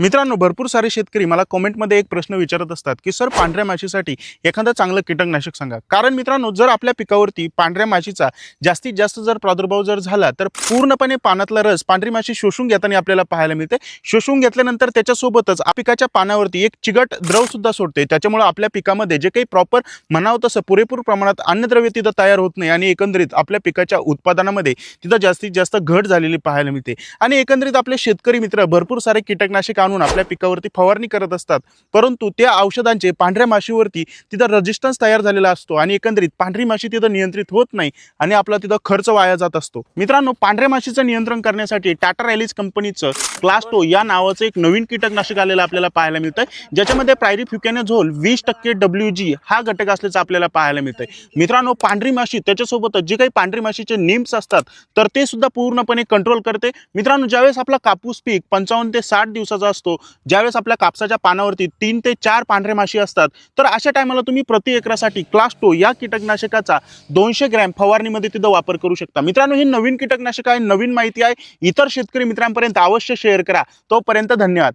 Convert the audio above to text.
मित्रांनो भरपूर सारे शेतकरी मला कॉमेंटमध्ये एक प्रश्न विचारत असतात की सर पांढऱ्या माशीसाठी एखादं चांगलं कीटकनाशक सांगा. कारण मित्रांनो जर आपल्या पिकावरती पांढऱ्या माशीचा जास्तीत जास्त जर प्रादुर्भाव जर झाला तर पूर्णपणे पानातला रस पांढरी माशी शोषून घेताना आपल्याला पाहायला मिळते. शोषून घेतल्यानंतर त्याच्यासोबतच पिकाच्या पानावरती एक चिगट द्रवसुद्धा सोडते. त्याच्यामुळे आपल्या पिकामध्ये जे काही प्रॉपर म्हणावं तसं पुरेपूर प्रमाणात अन्नद्रव्य तिथं तयार होत नाही आणि एकंदरीत आपल्या पिकाच्या उत्पादनामध्ये तिथं जास्तीत जास्त घट झालेली पाहायला मिळते. आणि एकंदरीत आपले शेतकरी मित्र भरपूर सारे कीटकनाशक आणून आपल्या पिकावरती फवारणी करत असतात. परंतु त्या औषधांचे पांढऱ्या माशीवरती तिथं रेजिस्टन्स तयार झालेला असतो आणि एकंदरीत पांढरी माशी तिथं नियंत्रित होत नाही आणि आपला तिथं खर्च वाया जात असतो. मित्रांनो पांढऱ्या माशीचं नियंत्रण करण्यासाठी टाटा रॅलीज कंपनीचं क्लास्टो या नावाचं एक नवीन कीटकनाशक आलेलं आपल्याला पाहायला मिळतंय. ज्याच्यामध्ये प्रायरी फ्युकॅनोझोल वीस टक्के डब्ल्यू जी हा घटक असल्याचं आपल्याला पाहायला मिळतंय. मित्रांनो पांढरी माशी त्याच्यासोबतच जे काही पांढरी माशीचे निम्स असतात तर ते सुद्धा पूर्णपणे कंट्रोल करते. मित्रांनो ज्यावेळेस आपला कापूस पीक पंचावन्न ते साठ दिवसाचा असतो. ज्यावेळेस आपल्या कापसाच्या पानावरती तीन ते चार पांढरे माशी असतात तर अशा टायमाला तुम्ही प्रति एकरासाठी क्लास्टो या कीटकनाशकाचा दोनशे ग्रॅम फवारणीमध्ये तिथं वापर करू शकता. मित्रांनो हे नवीन कीटकनाशक आहे नवीन माहिती आहे. इतर शेतकरी मित्रांपर्यंत अवश्य शेअर करा. तोपर्यंत धन्यवाद.